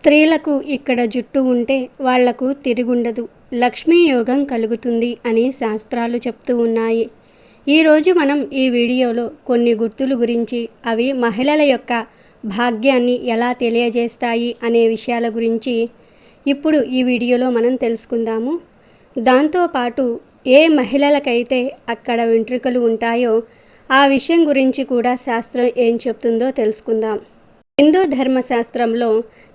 స్త్రీలకు ఇక్కడ జుట్టు ఉంటే వాళ్ళకు తిరుగుండదు. లక్ష్మీ యోగం కలుగుతుంది అని శాస్త్రాలు చెప్తూ ఉన్నాయి. ఈరోజు మనం ఈ వీడియోలో కొన్ని గుర్తులు గురించి అవి మహిళల యొక్క భాగ్యాన్ని ఎలా తెలియజేస్తాయి అనే విషయాల గురించి ఇప్పుడు ఈ వీడియోలో మనం తెలుసుకుందాము. దాంతోపాటు ఏ మహిళలకైతే అక్కడ వెంట్రుకలు ఉంటాయో ఆ విషయం గురించి కూడా శాస్త్రం ఏం చెప్తుందో తెలుసుకుందాం. హిందూ ధర్మశాస్త్రంలో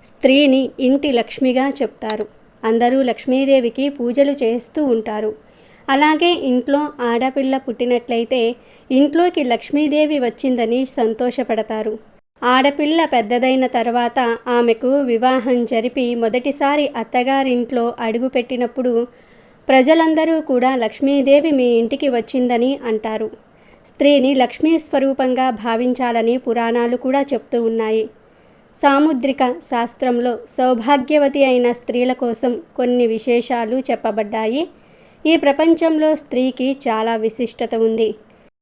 స్త్రీని ఇంటి లక్ష్మిగా చెప్తారు. అందరూ లక్ష్మీదేవికి పూజలు చేస్తూ ఉంటారు. అలాగే ఇంట్లో ఆడపిల్ల పుట్టినట్లయితే ఇంట్లోకి లక్ష్మీదేవి వచ్చిందని సంతోషపడతారు. ఆడపిల్ల పెద్దదైన తర్వాత ఆమెకు వివాహం జరిపి మొదటిసారి అత్తగారింట్లో అడుగుపెట్టినప్పుడు ప్రజలందరూ కూడా లక్ష్మీదేవి మీ ఇంటికి వచ్చిందని అంటారు. స్త్రీని లక్ష్మీ స్వరూపంగా భావించాలని పురాణాలు కూడా చెప్తూ ఉన్నాయి. సాముద్రిక శాస్త్రంలో సౌభాగ్యవతి అయిన స్త్రీల కోసం కొన్ని విశేషాలు చెప్పబడ్డాయి. ఈ ప్రపంచంలో స్త్రీకి చాలా విశిష్టత ఉంది.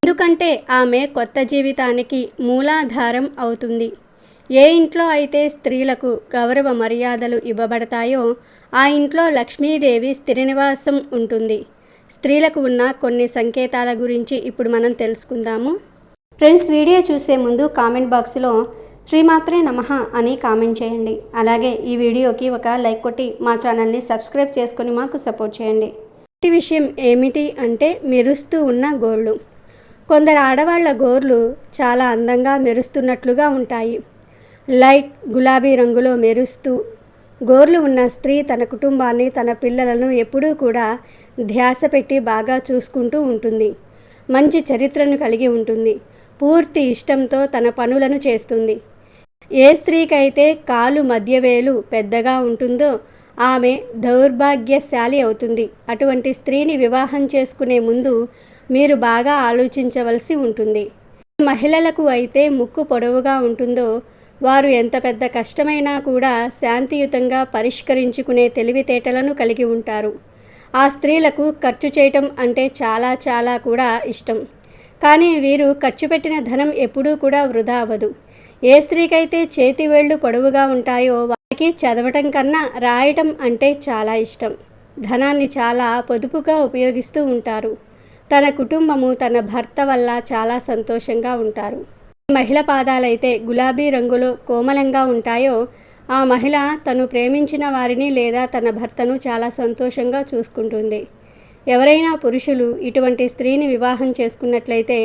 ఎందుకంటే ఆమె కొత్త జీవితానికి మూలాధారం అవుతుంది. ఏ ఇంట్లో అయితే స్త్రీలకు గౌరవ మర్యాదలు ఇవ్వబడతాయో ఆ ఇంట్లో లక్ష్మీదేవి స్థిర నివాసం ఉంటుంది. స్త్రీలకు ఉన్న కొన్ని సంకేతాల గురించి ఇప్పుడు మనం తెలుసుకుందాము. ఫ్రెండ్స్ వీడియో చూసే ముందు కామెంట్ బాక్స్లో శ్రీమాత్రే నమః అని కామెంట్ చేయండి. అలాగే ఈ వీడియోకి ఒక లైక్ కొట్టి మా ఛానల్ని సబ్స్క్రైబ్ చేసుకొని మాకు సపోర్ట్ చేయండి. ఈ విషయం ఏమిటి అంటే మెరుస్తూ ఉన్న గోళ్ళు. కొందరు ఆడవాళ్ళ గోర్లు చాలా అందంగా మెరుస్తున్నట్లుగా ఉంటాయి. లైట్ గులాబీ రంగులో మెరుస్తూ గోర్లు ఉన్న స్త్రీ తన కుటుంబాన్ని తన పిల్లలను ఎప్పుడూ కూడా ధ్యాస పెట్టి బాగా చూసుకుంటూ ఉంటుంది. మంచి చరిత్రను కలిగి ఉంటుంది. పూర్తి ఇష్టంతో తన పనులను చేస్తుంది. ఏ స్త్రీకైతే కాలు మధ్యవేలు పెద్దగా ఉంటుందో ఆమె దౌర్భాగ్యశాలి అవుతుంది. అటువంటి స్త్రీని వివాహం చేసుకునే ముందు మీరు బాగా ఆలోచించవలసి ఉంటుంది. మహిళలకు అయితే ముక్కు పొడవుగా ఉంటుందో వారు ఎంత పెద్ద కష్టమైనా కూడా శాంతియుతంగా పరిష్కరించుకునే తెలివితేటలను కలిగి ఉంటారు. ఆ స్త్రీలకు ఖర్చు చేయటం అంటే చాలా చాలా కూడా ఇష్టం. కానీ వీరు ఖర్చు పెట్టిన ధనం ఎప్పుడూ కూడా వృధా అవ్వదు. ఏ స్త్రీకైతే చేతి వేళ్ళు పొడవుగా ఉంటాయో వారికి చదవటం కన్నా రాయటం అంటే చాలా ఇష్టం. ధనాన్ని చాలా పొదుపుగా ఉపయోగిస్తూ ఉంటారు. తన కుటుంబము తన భర్త వల్ల చాలా సంతోషంగా ఉంటారు. మహిళ పాదాలైతే గులాబీ రంగులో కోమలంగా ఉంటాయో ఆ మహిళ తను ప్రేమించిన వారిని లేదా తన భర్తను చాలా సంతోషంగా చూసుకుంటుంది. ఎవరైనా పురుషులు ఇటువంటి స్త్రీని వివాహం చేసుకున్నట్లయితే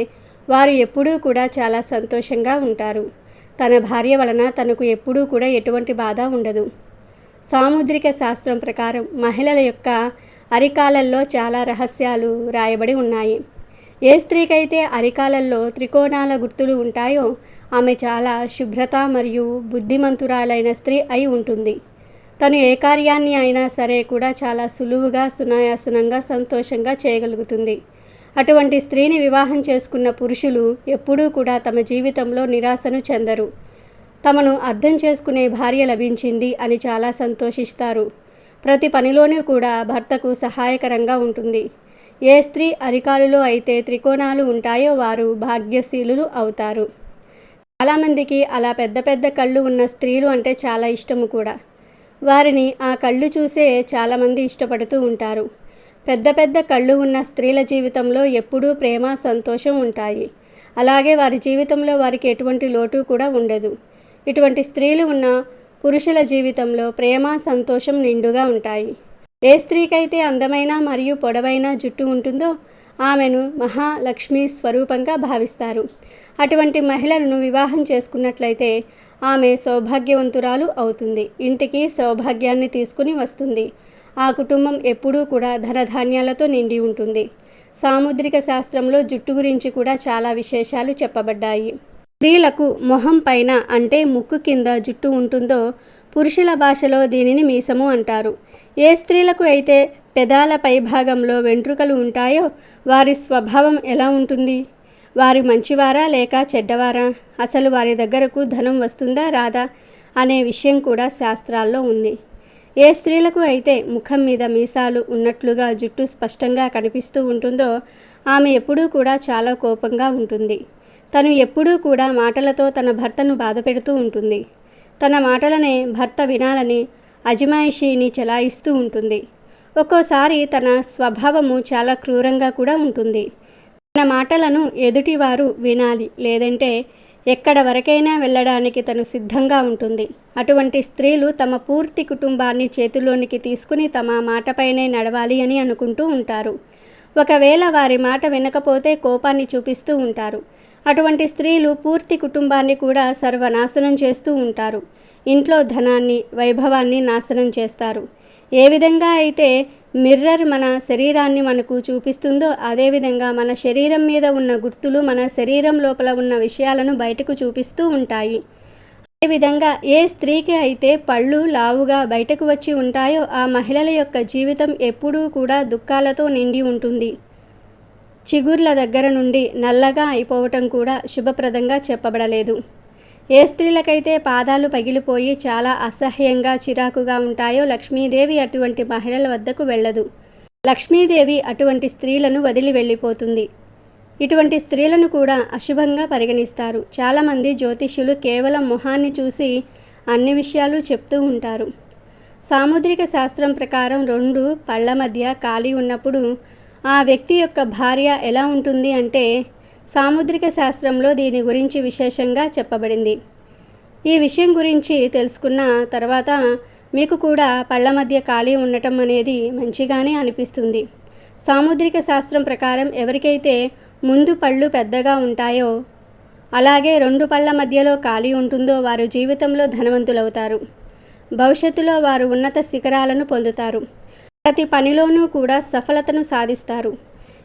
వారు ఎప్పుడూ కూడా చాలా సంతోషంగా ఉంటారు. తన భార్య వలన తనకు ఎప్పుడూ కూడా ఎటువంటి బాధ ఉండదు. సాముద్రిక శాస్త్రం ప్రకారం మహిళల యొక్క అరికాలల్లో చాలా రహస్యాలు రాయబడి ఉన్నాయి. ఏ స్త్రీకైతే అరికాలల్లో త్రికోణాల గుర్తులు ఉంటాయో ఆమె చాలా శుభ్రత మరియు బుద్ధిమంతురాలైన స్త్రీ అయి ఉంటుంది. తను ఏ కార్యాన్ని అయినా సరే కూడా చాలా సులువుగా సునాయాసనంగా సంతోషంగా చేయగలుగుతుంది. అటువంటి స్త్రీని వివాహం చేసుకున్న పురుషులు ఎప్పుడూ కూడా తమ జీవితంలో నిరాశను చెందరు. తమను అర్థం చేసుకునే భార్య లభించింది అని చాలా సంతోషిస్తారు. ప్రతి పనిలోనూ కూడా భర్తకు సహాయకరంగా ఉంటుంది. ఏ స్త్రీ అరికాలులో అయితే త్రికోణాలు ఉంటాయో వారు భాగ్యశీలులు అవుతారు. చాలామందికి అలా పెద్ద పెద్ద కళ్ళు ఉన్న స్త్రీలు అంటే చాలా ఇష్టము కూడా. వారిని ఆ కళ్ళు చూసే చాలామంది ఇష్టపడుతూ ఉంటారు. పెద్ద పెద్ద కళ్ళు ఉన్న స్త్రీల జీవితంలో ఎప్పుడూ ప్రేమ సంతోషం ఉంటాయి. అలాగే వారి జీవితంలో వారికి ఎటువంటి లోటు కూడా ఉండదు. ఇటువంటి స్త్రీలు ఉన్న పురుషుల జీవితంలో ప్రేమ సంతోషం నిండుగా ఉంటాయి. ఏ స్త్రీకైతే అందమైన మరియు పొడవైన జుట్టు ఉంటుందో ఆమెను మహాలక్ష్మి స్వరూపంగా భావిస్తారు. అటువంటి మహిళలను వివాహం చేసుకున్నట్లయితే ఆమె సౌభాగ్యవంతురాలు అవుతుంది. ఇంటికి సౌభాగ్యాన్ని తీసుకుని వస్తుంది. ఆ కుటుంబం ఎప్పుడూ కూడా ధనధాన్యాలతో నిండి ఉంటుంది. సాముద్రిక శాస్త్రంలో జుట్టు గురించి కూడా చాలా విశేషాలు చెప్పబడ్డాయి. స్త్రీలకు మొహం పైన అంటే ముక్కు కింద జుట్టు ఉంటుందో పురుషుల భాషలో దీనిని మీసము అంటారు. ఏ స్త్రీలకు అయితే పెదాల పై భాగంలో వెంట్రుకలు ఉంటాయో వారి స్వభావం ఎలా ఉంటుంది? వారు మంచివారా లేక చెడ్డవారా? అసలు వారి దగ్గరకు ధనం వస్తుందా రాదా అనే విషయం కూడా శాస్త్రాల్లో ఉంది. ఏ స్త్రీలకు అయితే ముఖం మీద మీసాలు ఉన్నట్లుగా జుట్టు స్పష్టంగా కనిపిస్తూ ఉంటుందో ఆమె ఎప్పుడూ కూడా చాలా కోపంగా ఉంటుంది. తను ఎప్పుడూ కూడా మాటలతో తన భర్తను బాధపెడుతూ ఉంటుంది. తన మాటలనే భర్త వినాలని అజమాయిషీని చెలాయిస్తూ ఉంటుంది. ఒక్కోసారి తన స్వభావము చాలా క్రూరంగా కూడా ఉంటుంది. తన మాటలను ఎదుటివారు వినాలి లేదంటే ఎక్కడ వరకైనా వెళ్ళడానికి తను సిద్ధంగా ఉంటుంది. అటువంటి స్త్రీలు తమ పూర్తి కుటుంబాన్ని చేతిలోనికి తీసుకుని తమ మాటపైనే నడవాలి అని అనుకుంటూ ఉంటారు. ఒకవేళ వారి మాట వినకపోతే కోపాన్ని చూపిస్తూ ఉంటారు. అటువంటి స్త్రీలు పూర్తి కుటుంబాన్ని కూడా సర్వనాశనం చేస్తూ ఉంటారు. ఇంట్లో ధనాన్ని వైభవాన్ని నాశనం చేస్తారు. ఏ విధంగా అయితే మిర్రర్ మన శరీరాన్ని మనకు చూపిస్తుందో అదేవిధంగా మన శరీరం మీద ఉన్న గుర్తులు మన శరీరం లోపల ఉన్న విషయాలను బయటకు చూపిస్తూ ఉంటాయి. అదేవిధంగా ఏ స్త్రీకి అయితే పళ్ళు లావుగా బయటకు వచ్చి ఉంటాయో ఆ మహిళల యొక్క జీవితం ఎప్పుడూ కూడా దుఃఖాలతో నిండి ఉంటుంది. చిగుర్ల దగ్గర నుండి నల్లగా అయిపోవటం కూడా శుభప్రదంగా చెప్పబడలేదు. ఏ స్త్రీలకైతే పాదాలు పగిలిపోయి చాలా అసహ్యంగా చిరాకుగా ఉంటాయో లక్ష్మీదేవి అటువంటి మహిళల వద్దకు వెళ్ళదు. లక్ష్మీదేవి అటువంటి స్త్రీలను వదిలి వెళ్ళిపోతుంది. ఇటువంటి స్త్రీలను కూడా అశుభంగా పరిగణిస్తారు. చాలామంది జ్యోతిష్యులు కేవలం మొహాన్ని చూసి అన్ని విషయాలు చెప్తూ ఉంటారు. సాముద్రిక శాస్త్రం ప్రకారం రెండు పళ్ళ మధ్య ఖాళీ ఉన్నప్పుడు ఆ వ్యక్తి యొక్క భార్య ఎలా ఉంటుంది అంటే సాముద్రిక శాస్త్రంలో దీని గురించి విశేషంగా చెప్పబడింది. ఈ విషయం గురించి తెలుసుకున్న తర్వాత మీకు కూడా పళ్ళ మధ్య ఖాళీ ఉండటం అనేది మంచిగానే అనిపిస్తుంది. సాముద్రిక శాస్త్రం ప్రకారం ఎవరికైతే ముందు పళ్ళు పెద్దగా ఉంటాయో అలాగే రెండు పళ్ళ మధ్యలో ఖాళీ ఉంటుందో వారు జీవితంలో ధనవంతులవుతారు. భవిష్యత్తులో వారు ఉన్నత శిఖరాలను పొందుతారు. ప్రతి పనిలోనూ కూడా సఫలతను సాధిస్తారు.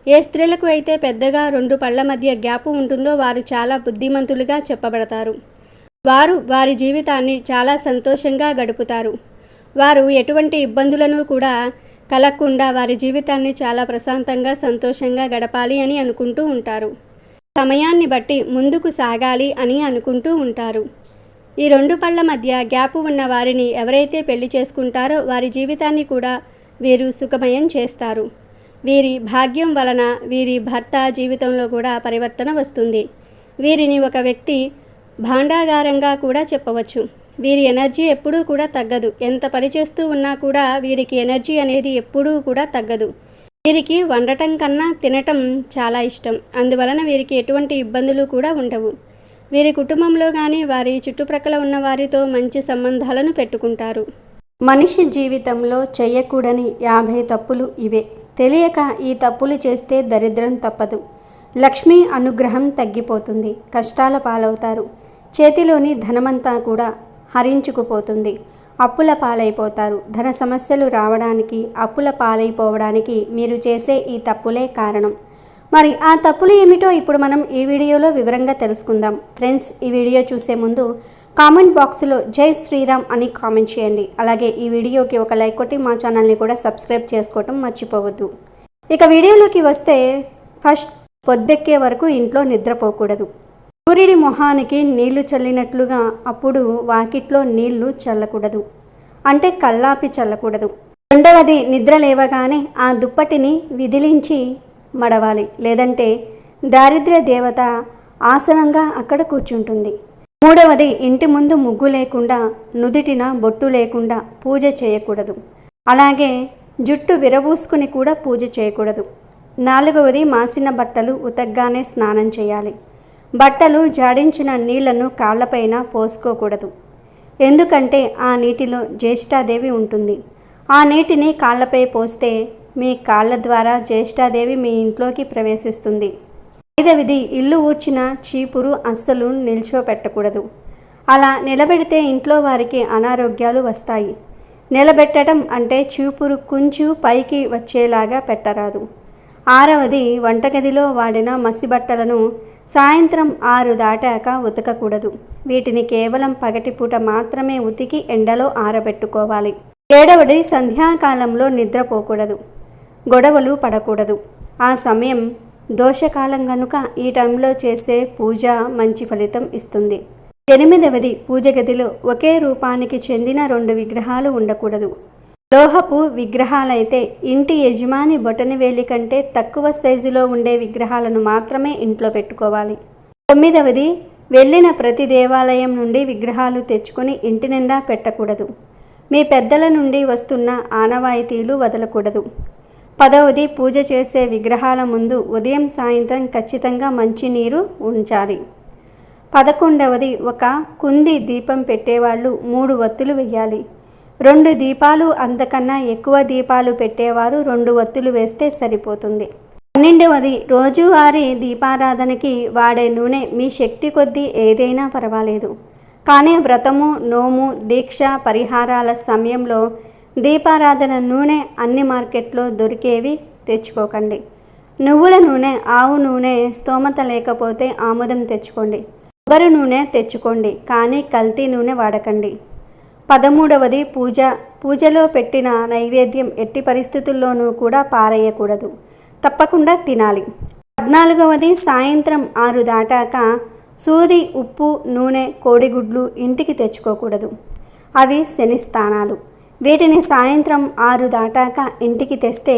ఏ స్త్రీలకు అయితే పెద్దగా రెండు పళ్ళ మధ్య గ్యాపు ఉంటుందో వారు చాలా బుద్ధిమంతులుగా చెప్పబడతారు. వారు వారి జీవితాన్ని చాలా సంతోషంగా గడుపుతారు. వారు ఎటువంటి ఇబ్బందులను కూడా కలగకుండా వారి జీవితాన్ని చాలా ప్రశాంతంగా సంతోషంగా గడపాలి అని అనుకుంటూ ఉంటారు. సమయాన్ని బట్టి ముందుకు సాగాలి అని అనుకుంటూ ఉంటారు. ఈ రెండు పళ్ళ మధ్య గ్యాప్ ఉన్న వారిని ఎవరైతే పెళ్ళి చేసుకుంటారో వారి జీవితాన్ని కూడా వీరు సుఖమయం చేస్తారు. వీరి భాగ్యం వలన వీరి భర్త జీవితంలో కూడా పరివర్తన వస్తుంది. వీరిని ఒక వ్యక్తి భాండాగారంగా కూడా చెప్పవచ్చు. వీరి ఎనర్జీ ఎప్పుడూ కూడా తగ్గదు. ఎంత పని చేస్తూ ఉన్నా కూడా వీరికి ఎనర్జీ అనేది ఎప్పుడూ కూడా తగ్గదు. వీరికి వండటం కన్నా తినటం చాలా ఇష్టం. అందువలన వీరికి ఎటువంటి ఇబ్బందులు కూడా ఉండవు. వీరి కుటుంబంలో కానీ వారి చుట్టుప్రక్కల ఉన్న వారితో మంచి సంబంధాలను పెట్టుకుంటారు. మనిషి జీవితంలో చేయకూడని యాభై తప్పులు ఇవే. తెలియక ఈ తప్పులు చేస్తే దరిద్రం తప్పదు. లక్ష్మీ అనుగ్రహం తగ్గిపోతుంది. కష్టాల పాలవుతారు. చేతిలోని ధనమంతా కూడా హరించుకుపోతుంది. అప్పుల పాలైపోతారు. ధన సమస్యలు రావడానికి అప్పుల పాలైపోవడానికి మీరు చేసే ఈ తప్పులే కారణం. మరి ఆ తప్పులు ఏమిటో ఇప్పుడు మనం ఈ వీడియోలో వివరంగా తెలుసుకుందాం. ఫ్రెండ్స్ ఈ వీడియో చూసే ముందు కామెంట్ బాక్స్లో జై శ్రీరామ్ అని కామెంట్ చేయండి. అలాగే ఈ వీడియోకి ఒక లైక్ కొట్టి మా ఛానల్ని కూడా సబ్స్క్రైబ్ చేసుకోవటం మర్చిపోవద్దు. ఇక వీడియోలోకి వస్తే ఫస్ట్ పొద్దెక్కే వరకు ఇంట్లో నిద్రపోకూడదు. సూర్యుడి మొహానికి నీళ్ళు చల్లినట్లుగా అప్పుడు వాకిట్లో నీళ్ళు చల్లకూడదు. అంటే కల్లాపి చల్లకూడదు. రెండవది నిద్ర లేవగానే ఆ దుప్పటిని విదిలించి మడవాలి. లేదంటే దారిద్ర్య దేవత ఆసనంగా అక్కడ కూర్చుంటుంది. మూడవది ఇంటి ముందు ముగ్గు లేకుండా నుదిటిన బొట్టు లేకుండా పూజ చేయకూడదు. అలాగే జుట్టు విరబూసుకుని కూడా పూజ చేయకూడదు. నాలుగవది మాసిన బట్టలు ఉతగ్గానే స్నానం చేయాలి. బట్టలు జాడించిన నీళ్ళను కాళ్ళపైన పోసుకోకూడదు. ఎందుకంటే ఆ నీటిలో జ్యేష్ఠాదేవి ఉంటుంది. ఆ నీటిని కాళ్ళపై పోస్తే మీ కాళ్ళ ద్వారా జ్యేష్ఠాదేవి మీ ఇంట్లోకి ప్రవేశిస్తుంది. ఐదవది ఇల్లు ఊడ్చిన చీపురు అస్సలు నిల్చోపెట్టకూడదు. అలా నిలబెడితే ఇంట్లో వారికి అనారోగ్యాలు వస్తాయి. నిలబెట్టడం అంటే చీపురు కుంచు పైకి వచ్చేలాగా పెట్టరాదు. ఆరవది వంటగదిలో వాడిన మసిబట్టలను సాయంత్రం ఆరు దాటాక ఉతకకూడదు. వీటిని కేవలం పగటిపూట మాత్రమే ఉతికి ఎండలో ఆరబెట్టుకోవాలి. ఏడవది సంధ్యాకాలంలో నిద్రపోకూడదు. గొడవలు పడకూడదు. ఆ సమయం దోషకాలం కనుక ఈ టైంలో చేసే పూజ మంచి ఫలితం ఇస్తుంది. ఎనిమిదవది పూజ గదిలో ఒకే రూపానికి చెందిన రెండు విగ్రహాలు ఉండకూడదు. లోహపు విగ్రహాలైతే ఇంటి యజమాని బొటనవేలి కంటే తక్కువ సైజులో ఉండే విగ్రహాలను మాత్రమే ఇంట్లో పెట్టుకోవాలి. తొమ్మిదవది వెళ్ళిన ప్రతి దేవాలయం నుండి విగ్రహాలు తెచ్చుకొని ఇంటి నిండా పెట్టకూడదు. మీ పెద్దల నుండి వస్తున్న ఆనవాయితీలు వదలకూడదు. పదవది పూజ చేసే విగ్రహాల ముందు ఉదయం సాయంత్రం ఖచ్చితంగా మంచినీరు ఉంచాలి. పదకొండవది ఒక కుంది దీపం పెట్టేవాళ్ళు మూడు వత్తులు వెయ్యాలి. రెండు దీపాలు అంతకన్నా ఎక్కువ దీపాలు పెట్టేవారు రెండు వత్తులు వేస్తే సరిపోతుంది. పన్నెండవది రోజువారీ దీపారాధనకి వాడే నూనె మీ శక్తి కొద్దీ ఏదైనా పర్వాలేదు. కానీ వ్రతము నోము దీక్ష పరిహారాల సమయంలో దీపారాధన నూనె అన్ని మార్కెట్లో దొరికేవి తెచ్చుకోకండి. నువ్వుల నూనె ఆవు నూనె స్తోమత లేకపోతే ఆముదం తెచ్చుకోండి. కొబ్బరి నూనె తెచ్చుకోండి కానీ కల్తీ నూనె వాడకండి. పదమూడవది పూజ. పూజలో పెట్టిన నైవేద్యం ఎట్టి పరిస్థితుల్లోనూ కూడా పారేయకూడదు. తప్పకుండా తినాలి. పద్నాలుగవది సాయంత్రం ఆరు దాటాక సూది ఉప్పు నూనె కోడిగుడ్లు ఇంటికి తెచ్చుకోకూడదు. అవి శని స్థానాలు. వీటిని సాయంత్రం ఆరు దాటాక ఇంటికి తెస్తే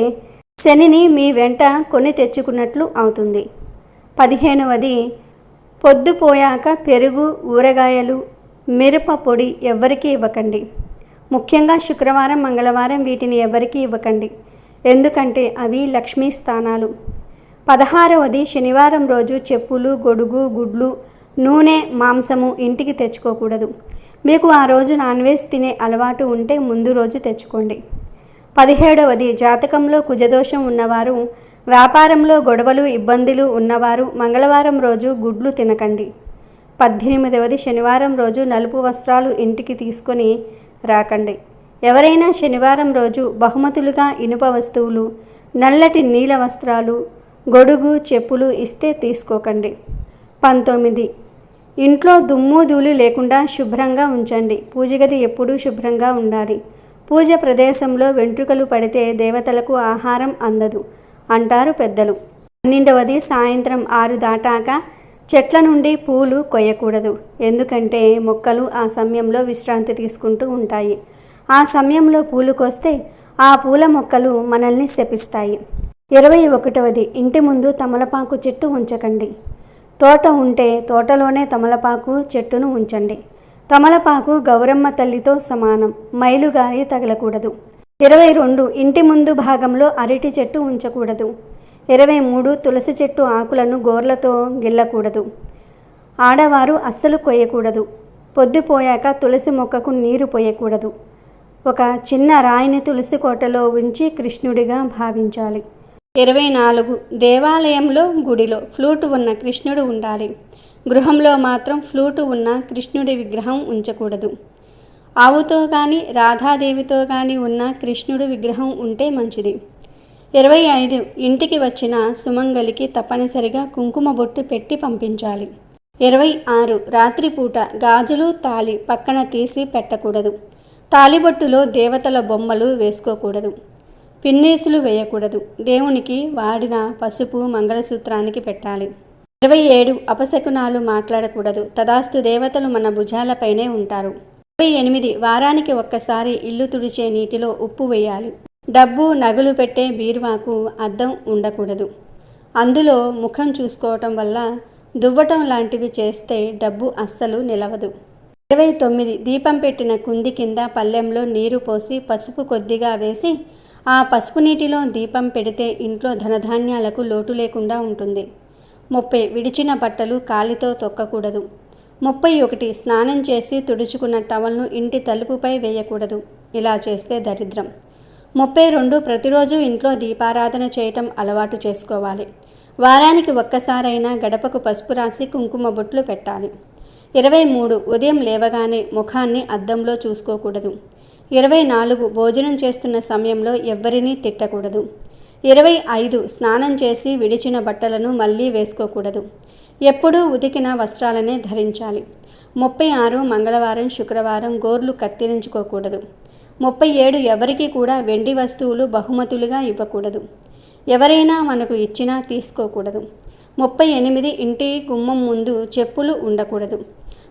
శనిని మీ వెంట కొని తెచ్చుకున్నట్లు అవుతుంది. పదిహేనవది పొద్దుపోయాక పెరుగు ఊరగాయలు మిరప పొడి ఎవ్వరికీ ఇవ్వకండి. ముఖ్యంగా శుక్రవారం మంగళవారం వీటిని ఎవరికీ ఇవ్వకండి. ఎందుకంటే అవి లక్ష్మీ స్థానాలు. పదహారవది శనివారం రోజు చెప్పులు గొడుగు గుడ్లు నూనె మాంసము ఇంటికి తెచ్చుకోకూడదు. మీకు ఆ రోజు నాన్ వెజ్ తినే అలవాటు ఉంటే ముందు రోజు తెచ్చుకోండి. పదిహేడవది జాతకంలో కుజదోషం ఉన్నవారు వ్యాపారంలో గొడవలు ఇబ్బందులు ఉన్నవారు మంగళవారం రోజు గుడ్లు తినకండి. పద్దెనిమిదవది శనివారం రోజు నలుపు వస్త్రాలు ఇంటికి తీసుకొని రాకండి. ఎవరైనా శనివారం రోజు బహుమతులుగా ఇనుప వస్తువులు నల్లటి నీల వస్త్రాలు గొడుగు చెప్పులు ఇస్తే తీసుకోకండి. పంతొమ్మిది. ఇంట్లో దుమ్ము ధూళి లేకుండా శుభ్రంగా ఉంచండి. పూజగది ఎప్పుడూ శుభ్రంగా ఉండాలి. పూజ ప్రదేశంలో వెంట్రుకలు పడితే దేవతలకు ఆహారం అందదు అంటారు పెద్దలు. పన్నెండవది సాయంత్రం ఆరు దాటాక చెట్ల నుండి పూలు కొయ్యకూడదు. ఎందుకంటే మొక్కలు ఆ సమయంలో విశ్రాంతి తీసుకుంటూ ఉంటాయి. ఆ సమయంలో పూలు కోస్తే ఆ పూల మొక్కలు మనల్ని శపిస్తాయి. ఇరవై ఒకటవది ఇంటి ముందు తమలపాకు చెట్టు ఉంచకండి. తోట ఉంటే తోటలోనే తమలపాకు చెట్టును ఉంచండి. తమలపాకు గౌరమ్మ తల్లితో సమానం మైలుగాలి తగలకూడదు. ఇరవై రెండు ఇంటి ముందు భాగంలో అరటి చెట్టు ఉంచకూడదు. ఇరవై మూడు తులసి చెట్టు ఆకులను గోర్లతో గిల్లకూడదు. ఆడవారు అస్సలు కొయ్యకూడదు. పొద్దుపోయాక తులసి మొక్కకు నీరు పోయకూడదు. ఒక చిన్న రాయిని తులసి కోటలో ఉంచి కృష్ణుడిగా భావించాలి. ఇరవై నాలుగు దేవాలయంలో గుడిలో ఫ్లూటు ఉన్న కృష్ణుడు ఉండాలి. గృహంలో మాత్రం ఫ్లూటు ఉన్న కృష్ణుడి విగ్రహం ఉంచకూడదు. ఆవుతో కానీ రాధాదేవితో కానీ ఉన్న కృష్ణుడి విగ్రహం ఉంటే మంచిది. ఇరవై ఐదు ఇంటికి వచ్చిన సుమంగలికి తప్పనిసరిగా కుంకుమ బొట్టు పెట్టి పంపించాలి. ఇరవై ఆరు రాత్రిపూట గాజులు తాలి పక్కన తీసి పెట్టకూడదు. తాలిబొట్టులో దేవతల బొమ్మలు వేసుకోకూడదు. పిన్నేసులు వేయకూడదు. దేవునికి వాడిన పసుపు మంగళసూత్రానికి పెట్టాలి. ఇరవై ఏడు అపశకునాలు మాట్లాడకూడదు. తదాస్తు దేవతలు మన భుజాలపైనే ఉంటారు. ఇరవై ఎనిమిది వారానికి ఒక్కసారి ఇల్లు తుడిచే నీటిలో ఉప్పు వేయాలి. డబ్బు నగలు పెట్టే బీరువాకు అద్దం ఉండకూడదు. అందులో ముఖం చూసుకోవటం వల్ల దువ్వటం లాంటివి చేస్తే డబ్బు అస్సలు నిలవదు. ఇరవై తొమ్మిది దీపం పెట్టిన కుంది కింద పళ్ళెంలో నీరు పోసి పసుపు కొద్దిగా వేసి ఆ పసుపు నీటిలో దీపం పెడితే ఇంట్లో ధనధాన్యాలకు లోటు లేకుండా ఉంటుంది. ముప్పై విడిచిన బట్టలు కాలితో తొక్కకూడదు. ముప్పై ఒకటి స్నానం చేసి తుడుచుకున్న టవల్ను ఇంటి తలుపుపై వేయకూడదు. ఇలా చేస్తే దరిద్రం. ముప్పై రెండు ప్రతిరోజు ఇంట్లో దీపారాధన చేయటం అలవాటు చేసుకోవాలి. వారానికి ఒక్కసారైనా గడపకు పసుపు రాసి కుంకుమ బొట్లు పెట్టాలి. ఇరవై మూడు ఉదయం లేవగానే ముఖాన్ని అద్దంలో చూసుకోకూడదు. ఇరవై నాలుగు భోజనం చేస్తున్న సమయంలో ఎవ్వరినీ తిట్టకూడదు. ఇరవై ఐదు స్నానం చేసి విడిచిన బట్టలను మళ్ళీ వేసుకోకూడదు. ఎప్పుడూ ఉతికిన వస్త్రాలనే ధరించాలి. ముప్పై ఆరు మంగళవారం శుక్రవారం గోర్లు కత్తిరించుకోకూడదు. ముప్పై ఏడు ఎవరికి కూడా వెండి వస్తువులు బహుమతులుగా ఇవ్వకూడదు. ఎవరైనా మనకు ఇచ్చినా తీసుకోకూడదు. ముప్పై ఎనిమిది ఇంటి గుమ్మం ముందు చెప్పులు ఉండకూడదు.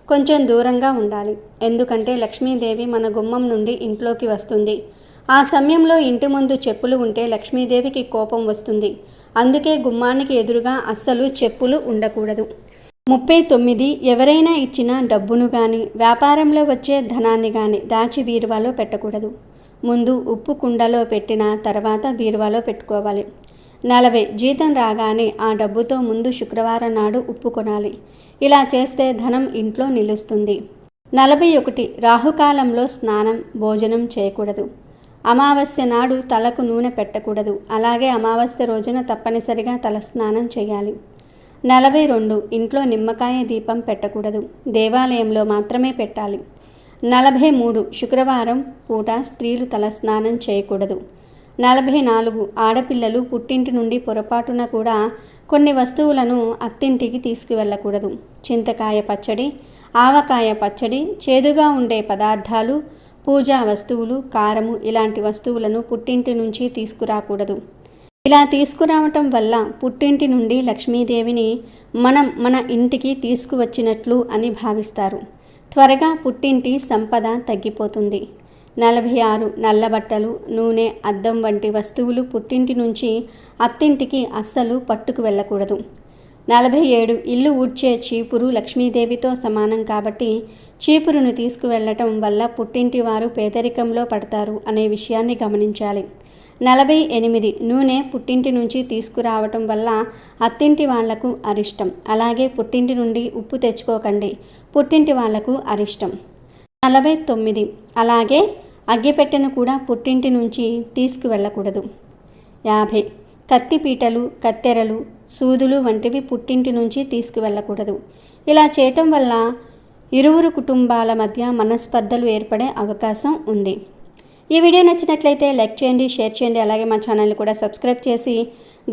కొంచెం దూరంగా ఉండాలి. ఎందుకంటే లక్ష్మీదేవి మన గుమ్మం నుండి ఇంట్లోకి వస్తుంది. ఆ సమయంలో ఇంటి ముందు చెప్పులు ఉంటే లక్ష్మీదేవికి కోపం వస్తుంది. అందుకే గుమ్మానికి ఎదురుగా అస్సలు చెప్పులు ఉండకూడదు. ముప్పై తొమ్మిది ఎవరైనా ఇచ్చిన డబ్బును కానీ వ్యాపారంలో వచ్చే ధనాన్ని కానీ దాచి బీరువాలో పెట్టకూడదు. ముందు ఉప్పు కుండలో పెట్టిన తర్వాత బీరువాలో పెట్టుకోవాలి. నలభై జీతం రాగానే ఆ డబ్బుతో ముందు శుక్రవారం నాడు ఉప్పు కొనాలి. ఇలా చేస్తే ధనం ఇంట్లో నిలుస్తుంది. నలభై ఒకటి రాహుకాలంలో స్నానం భోజనం చేయకూడదు. అమావాస్య నాడు తలకు నూనె పెట్టకూడదు. అలాగే అమావాస్య రోజున తప్పనిసరిగా తల స్నానం చేయాలి. నలభై రెండు ఇంట్లో నిమ్మకాయ దీపం పెట్టకూడదు. దేవాలయంలో మాత్రమే పెట్టాలి. నలభై మూడు శుక్రవారం పూట స్త్రీలు తల స్నానం చేయకూడదు. నలభై నాలుగు ఆడపిల్లలు పుట్టింటి నుండి పొరపాటున కూడా కొన్ని వస్తువులను అత్తింటికి తీసుకువెళ్ళకూడదు. చింతకాయ పచ్చడి ఆవకాయ పచ్చడి చేదుగా ఉండే పదార్థాలు పూజా వస్తువులు కారము ఇలాంటి వస్తువులను పుట్టింటి నుంచి తీసుకురాకూడదు. ఇలా తీసుకురావటం వల్ల పుట్టింటి నుండి లక్ష్మీదేవిని మనం మన ఇంటికి తీసుకువచ్చినట్లు అని భావిస్తారు. త్వరగా పుట్టింటి సంపద తగ్గిపోతుంది. నలభై ఆరు నల్లబట్టలు నూనె అద్దం వంటి వస్తువులు పుట్టింటి నుంచి అత్తింటికి అస్సలు పట్టుకు వెళ్ళకూడదు. నలభై ఏడు ఇల్లు ఊడ్చే చీపురు లక్ష్మీదేవితో సమానం కాబట్టి చీపురును తీసుకువెళ్ళటం వల్ల పుట్టింటి వారు పేదరికంలో పడతారు అనే విషయాన్ని గమనించాలి. నలభై ఎనిమిది నూనె పుట్టింటి నుంచి తీసుకురావటం వల్ల అత్తింటి వాళ్ళకు అరిష్టం. అలాగే పుట్టింటి నుండి ఉప్పు తెచ్చుకోకండి. పుట్టింటి వాళ్ళకు అరిష్టం. నలభై తొమ్మిది అలాగే అగ్గిపెట్టెను కూడా పుట్టింటి నుంచి తీసుకువెళ్ళకూడదు. యాభై కత్తిపీటలు కత్తెరలు సూదులు వంటివి పుట్టింటి నుంచి తీసుకువెళ్ళకూడదు. ఇలా చేయటం వల్ల ఇరువురు కుటుంబాల మధ్య మనస్పర్ధలు ఏర్పడే అవకాశం ఉంది. ఈ వీడియో నచ్చినట్లయితే లైక్ చేయండి షేర్ చేయండి అలాగే మా ఛానల్ని కూడా సబ్స్క్రైబ్ చేసి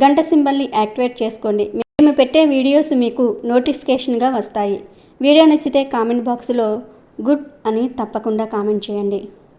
గంట సింబల్ని యాక్టివేట్ చేసుకోండి. మేము పెట్టే వీడియోస్ మీకు నోటిఫికేషన్గా వస్తాయి. వీడియో నచ్చితే కామెంట్ బాక్స్లో గుడ్ అని తప్పకుండా కామెంట్ చేయండి.